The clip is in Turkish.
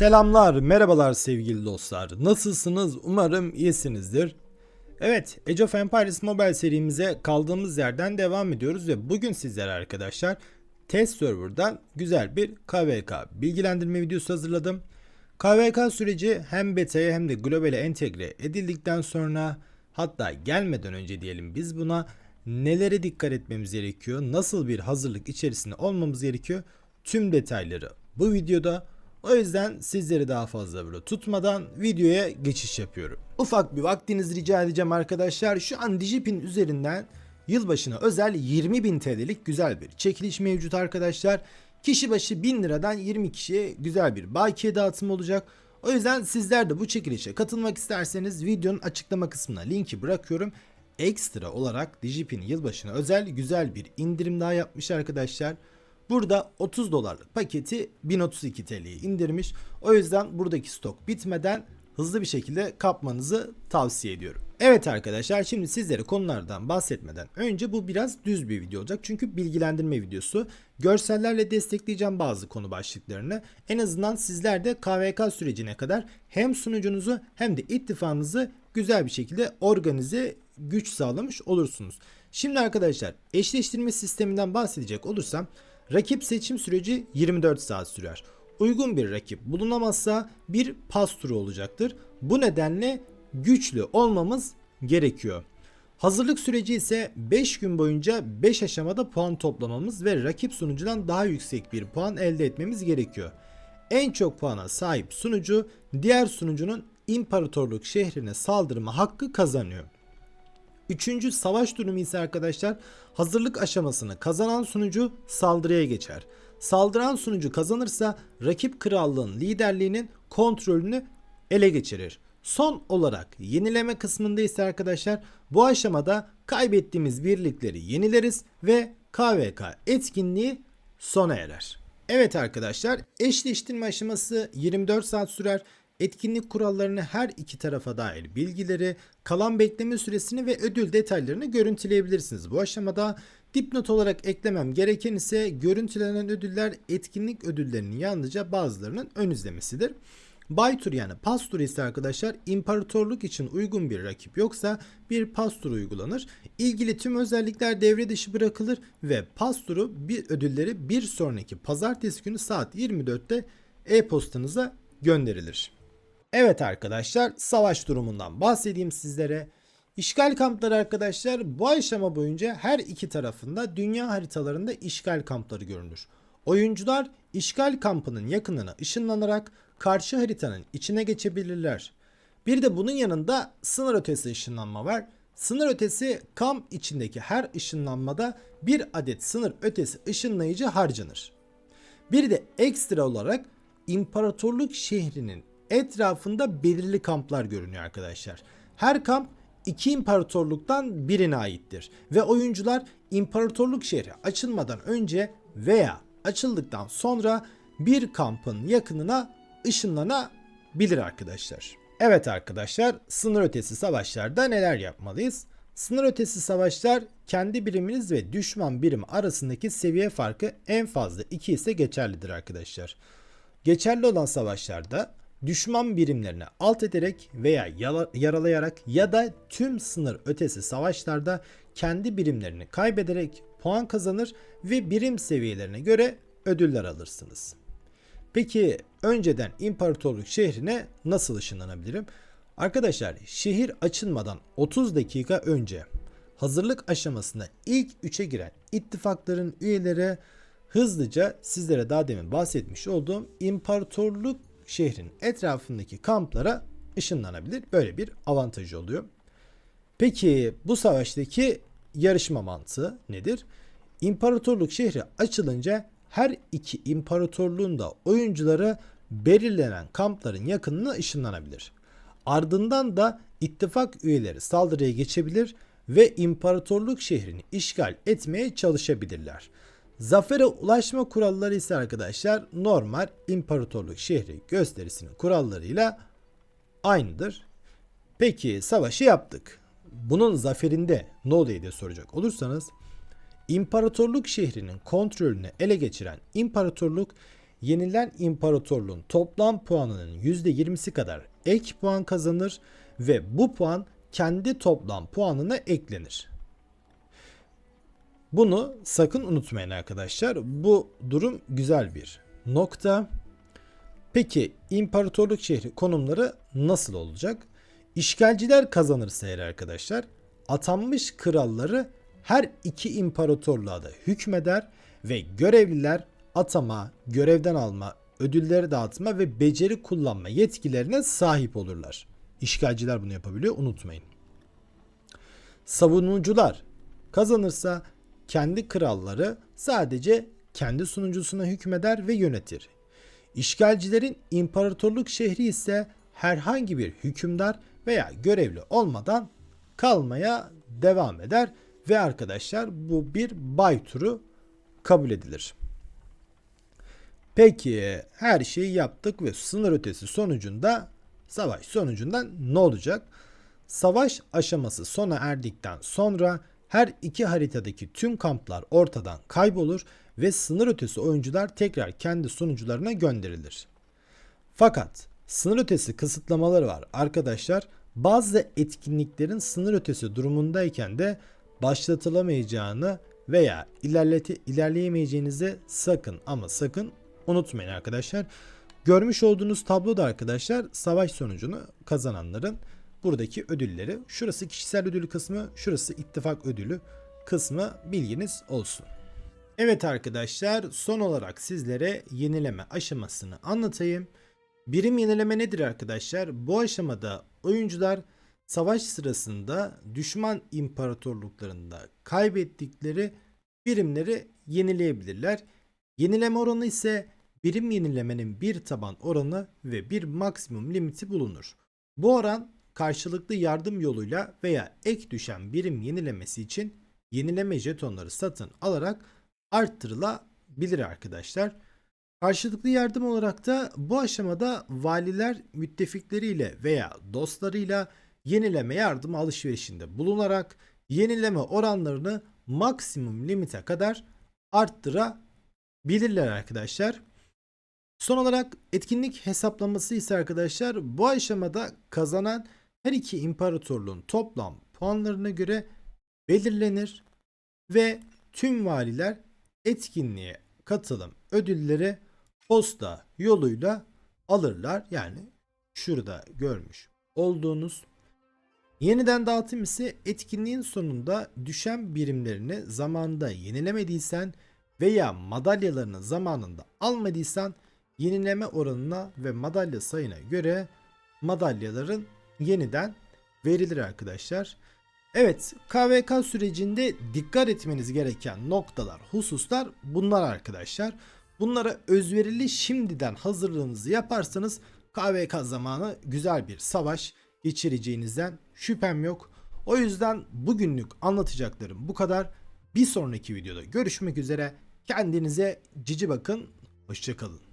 Selamlar, merhabalar sevgili dostlar. Nasılsınız? Umarım iyisinizdir. Evet, Age of Empires Mobile serimize kaldığımız yerden devam ediyoruz ve bugün sizlere arkadaşlar test server'dan güzel bir KVK bilgilendirme videosu hazırladım. KVK süreci hem beta'ya hem de globale entegre edildikten sonra hatta gelmeden önce diyelim biz buna nelere dikkat etmemiz gerekiyor, nasıl bir hazırlık içerisinde olmamız gerekiyor tüm detayları bu videoda o yüzden sizleri daha fazla böyle tutmadan videoya geçiş yapıyorum. Ufak bir vaktinizi rica edeceğim arkadaşlar. Şu an Digipin üzerinden yılbaşına özel 20.000 TL'lik güzel bir çekiliş mevcut arkadaşlar. Kişi başı 1000 liradan 20 kişiye güzel bir bakiye dağıtımı olacak. O yüzden sizler de bu çekilişe katılmak isterseniz videonun açıklama kısmına linki bırakıyorum. Ekstra olarak Digipin yılbaşına özel güzel bir indirim daha yapmış arkadaşlar. Burada 30 dolarlık paketi 1032 TL'ye indirmiş. O yüzden buradaki stok bitmeden hızlı bir şekilde kapmanızı tavsiye ediyorum. Evet arkadaşlar şimdi sizlere konulardan bahsetmeden önce bu biraz düz bir video olacak. Çünkü bilgilendirme videosu. Görsellerle destekleyeceğim bazı konu başlıklarını. En azından sizler de KVK sürecine kadar hem sunucunuzu hem de ittifakınızı güzel bir şekilde organize güç sağlamış olursunuz. Şimdi arkadaşlar eşleştirme sisteminden bahsedecek olursam Rakip seçim süreci 24 saat sürer. Uygun bir rakip bulunamazsa bir pas turu olacaktır. Bu nedenle güçlü olmamız gerekiyor. Hazırlık süreci ise 5 gün boyunca 5 aşamada puan toplamamız ve rakip sunucudan daha yüksek bir puan elde etmemiz gerekiyor. En çok puana sahip sunucu diğer sunucunun imparatorluk şehrine saldırma hakkı kazanıyor. Üçüncü savaş durumu ise arkadaşlar hazırlık aşamasını kazanan sunucu saldırıya geçer. Saldıran sunucu kazanırsa rakip krallığın liderliğinin kontrolünü ele geçirir. Son olarak yenileme kısmında ise arkadaşlar bu aşamada kaybettiğimiz birlikleri yenileriz ve KVK etkinliği sona erer. Evet arkadaşlar eşleştirme aşaması 24 saat sürer. Etkinlik kurallarını her iki tarafa dair bilgileri, kalan bekleme süresini ve ödül detaylarını görüntüleyebilirsiniz. Bu aşamada dipnot olarak eklemem gereken ise görüntülenen ödüller etkinlik ödüllerinin yalnızca bazılarının ön izlemesidir. Bay tur yani pas turu ise arkadaşlar imparatorluk için uygun bir rakip yoksa bir pas turu uygulanır. İlgili tüm özellikler devre dışı bırakılır ve pas turu bir ödülleri bir sonraki pazartesi günü saat 24'te e-postanıza gönderilir. Evet arkadaşlar savaş durumundan bahsedeyim sizlere. İşgal kampları arkadaşlar bu aşama boyunca her iki tarafında dünya haritalarında işgal kampları görünür. Oyuncular işgal kampının yakınına ışınlanarak karşı haritanın içine geçebilirler. Bir de bunun yanında sınır ötesi ışınlanma var. Sınır ötesi kamp içindeki her ışınlanmada bir adet sınır ötesi ışınlayıcı harcanır. Bir de ekstra olarak imparatorluk şehrinin etrafında belirli kamplar görünüyor arkadaşlar. Her kamp iki imparatorluktan birine aittir ve oyuncular imparatorluk şehri açılmadan önce veya açıldıktan sonra bir kampın yakınına ışınlanabilir arkadaşlar. Evet arkadaşlar sınır ötesi savaşlarda neler yapmalıyız? Sınır ötesi savaşlar kendi biriminiz ve düşman birim arasındaki seviye farkı en fazla 2 ise geçerlidir arkadaşlar. Geçerli olan savaşlarda düşman birimlerini alt ederek veya yaralayarak ya da tüm sınır ötesi savaşlarda kendi birimlerini kaybederek puan kazanır ve birim seviyelerine göre ödüller alırsınız. Peki önceden imparatorluk şehrine nasıl ışınlanabilirim? Arkadaşlar şehir açılmadan 30 dakika önce hazırlık aşamasında ilk 3'e giren ittifakların üyeleri hızlıca sizlere daha demin bahsetmiş olduğum imparatorluk şehrin etrafındaki kamplara ışınlanabilir. Böyle bir avantajı oluyor. Peki bu savaştaki yarışma mantığı nedir? İmparatorluk şehri açılınca her iki imparatorluğun da oyuncuları belirlenen kampların yakınına ışınlanabilir. Ardından da ittifak üyeleri saldırıya geçebilir ve imparatorluk şehrini işgal etmeye çalışabilirler. Zafere ulaşma kuralları ise arkadaşlar normal imparatorluk şehri gösterisinin kurallarıyla aynıdır. Peki savaşı yaptık. Bunun zaferinde ne oluyor diye soracak olursanız imparatorluk şehrinin kontrolünü ele geçiren imparatorluk yenilen imparatorluğun toplam puanının %20'si kadar ek puan kazanır ve bu puan kendi toplam puanına eklenir. Bunu sakın unutmayın arkadaşlar. Bu durum güzel bir nokta. Peki imparatorluk şehri konumları nasıl olacak? İşgalciler kazanırsa eğer arkadaşlar atanmış kralları her iki imparatorluğa da hükmeder ve görevliler atama, görevden alma, ödülleri dağıtma ve beceri kullanma yetkilerine sahip olurlar. İşgalciler bunu yapabiliyor unutmayın. Savunucular kazanırsa kendi kralları sadece kendi sunucusuna hükmeder ve yönetir. İşgalcilerin imparatorluk şehri ise herhangi bir hükümdar veya görevli olmadan kalmaya devam eder ve arkadaşlar bu bir bay turu kabul edilir. Peki her şeyi yaptık ve sınır ötesi sonucunda savaş sonucunda ne olacak? Savaş aşaması sona erdikten sonra her iki haritadaki tüm kamplar ortadan kaybolur ve sınır ötesi oyuncular tekrar kendi sunucularına gönderilir. Fakat sınır ötesi kısıtlamaları var arkadaşlar. Bazı etkinliklerin sınır ötesi durumundayken de başlatılamayacağını veya ilerleti, ilerleyemeyeceğinizi sakın ama sakın unutmayın arkadaşlar. Görmüş olduğunuz tabloda arkadaşlar savaş sonucunu kazananların buradaki ödülleri. Şurası kişisel ödül kısmı, şurası ittifak ödülü kısmı bilginiz olsun. Evet arkadaşlar son olarak sizlere yenileme aşamasını anlatayım. Birim yenileme nedir arkadaşlar? Bu aşamada oyuncular savaş sırasında düşman imparatorluklarında kaybettikleri birimleri yenileyebilirler. Yenileme oranı ise birim yenilemenin bir taban oranı ve bir maksimum limiti bulunur. Bu oran karşılıklı yardım yoluyla veya ek düşen birim yenilemesi için yenileme jetonları satın alarak arttırılabilir arkadaşlar. Karşılıklı yardım olarak da bu aşamada valiler müttefikleriyle veya dostlarıyla yenileme yardım alışverişinde bulunarak yenileme oranlarını maksimum limite kadar arttırabilirler arkadaşlar. Son olarak etkinlik hesaplaması ise arkadaşlar bu aşamada kazanan her iki imparatorluğun toplam puanlarına göre belirlenir ve tüm valiler etkinliğe katılım ödülleri posta yoluyla alırlar. Yani şurada görmüş olduğunuz yeniden dağıtım ise etkinliğin sonunda düşen birimlerini zamanında yenilemediysen veya madalyalarını zamanında almadıysan yenileme oranına ve madalya sayına göre madalyaların yeniden verilir arkadaşlar. Evet KVK sürecinde dikkat etmeniz gereken noktalar, hususlar bunlar arkadaşlar. Bunlara özverili şimdiden hazırlığınızı yaparsanız KVK zamanı güzel bir savaş geçireceğinizden şüphem yok. O yüzden bugünlük anlatacaklarım bu kadar. Bir sonraki videoda görüşmek üzere. Kendinize cici bakın. Hoşçakalın.